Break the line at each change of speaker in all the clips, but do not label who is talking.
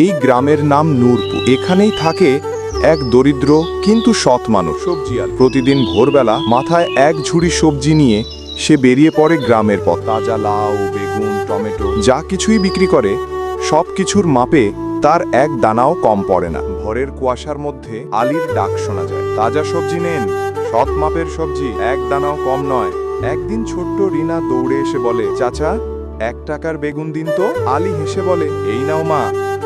এই গ্রামের নাম নূরপুর। এখানেই থাকে এক দরিদ্র কিন্তু সৎ মানুষ। সবজি আর প্রতিদিন ভোরবেলা মাথায় এক ঝুড়ি সবজি নিয়ে সে বেরিয়ে পড়ে গ্রামের পথ। তাজা লাউ, বেগুন, টমেটো, যা কিছুই বিক্রি করে সব কিছুর মাপে তার এক দানাও কম পড়ে না। ভোরের কুয়াশার মধ্যে আলীর ডাক শোনা যায়। তাজা সবজি নেন, সৎ মাপের সবজি, এক দানাও কম নয়। একদিন ছোট্ট রিনা দৌড়ে এসে বলে, চাচা এক টাকার বেগুন দিন তো? আলী হেসে বলে, এই নাও মা,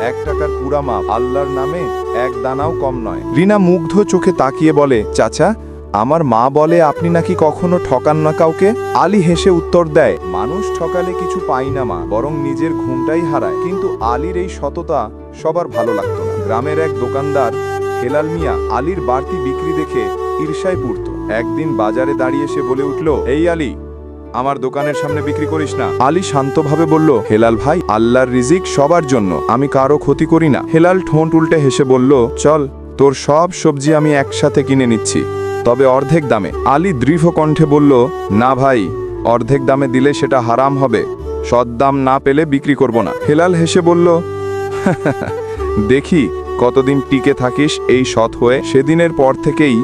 এক টাকার পুরা মাপ। আল্লাহর নামে এক দানাও কম নয়। রিনা মুগ্ধ চোখে তাকিয়ে বলে, চাচা, আমার মা বলে আপনি নাকি কখনো ঠকান না কাউকে? আলী হেসে উত্তর দেয়, মানুষ ঠকালে কিছু পাই না মা, বরং নিজের ঘুমটাই হারায়। কিন্তু আলীর এই সততা সবার ভালো লাগতো না। গ্রামের এক দোকানদার, হেলাল মিয়া, আলীর বাড়তি বিক্রি দেখে ঈর্ষায় পূর্ত। একদিন বাজারে দাঁড়িয়ে সে বলে উঠল, এই আলী আমার দোকানের সামনে বিক্রি করিস না। আলী শান্তভাবে বলল, হেলাল ভাই, আল্লাহর রিজিক সবার জন্য, আমি কারও ক্ষতি করি না। হেলাল ঠোঁট উল্টে হেসে বলল, চল, তোর সব সবজি আমি একসাথে কিনে নিচ্ছি। তবে অর্ধেক দামে। আলী দৃঢ় কণ্ঠে বলল, না ভাই, অর্ধেক দামে দিলে সেটা হারাম হবে। সৎ দাম না পেলে বিক্রি করব না। হেলাল হেসে বলল, দেখি, কতদিন টিকে থাকিস এই সৎ হয়ে। সেদিনের পর থেকেই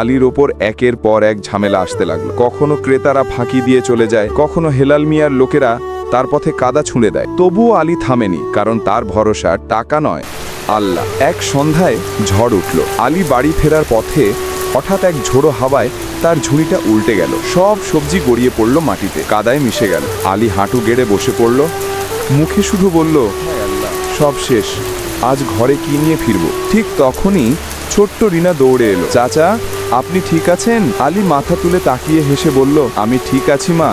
আলীর ওপর একের পর এক ঝামেলা আসতে লাগল। কখনো ক্রেতারা ফাঁকি দিয়ে চলে যায়, কখনো হেলাল মিয়ার লোকেরা তার পথে কাদা ছুঁড়ে দেয়। তবুও আলী থামেনি, কারণ তার ভরসা টাকা নয়, আল্লাহ। এক সন্ধ্যায় ঝড় উঠল। আলী বাড়ি ফেরার পথে হঠাৎ এক ঝোড়ো হাওয়ায় তার ঝুড়িটা উল্টে গেল। সব সবজি গড়িয়ে পড়ল মাটিতে, কাদায় মিশে গেল। আলী হাঁটু গেড়ে বসে পড়ল। মুখে শুধু বলল, সব শেষ, আজ ঘরে কি নিয়ে ফিরবো? ঠিক তখনই ছোট্ট রিনা দৌড়ে এলো। চাচা আপনি ঠিক আছেন? আলী মাথা তুলে তাকিয়ে হেসে বলল, আমি ঠিক আছি, মা।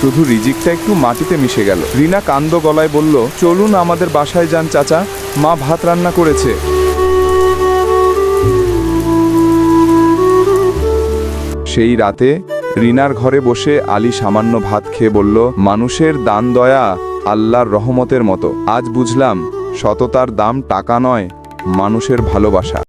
শুধু রিজিকটা একটু মাটিতে মিশে গেল। রিনা কান্দ গলায় বলল, চলুন আমাদের বাসায় যান, চাচা। মা ভাত রান্না করেছে। সেই রাতে রিনার ঘরে বসে আলী সামান্য ভাত খেয়ে বলল, মানুষের দান দয়া আল্লাহর রহমতের মতো। আজ বুঝলাম, সততার দাম টাকা নয়, মানুষের ভালোবাসা।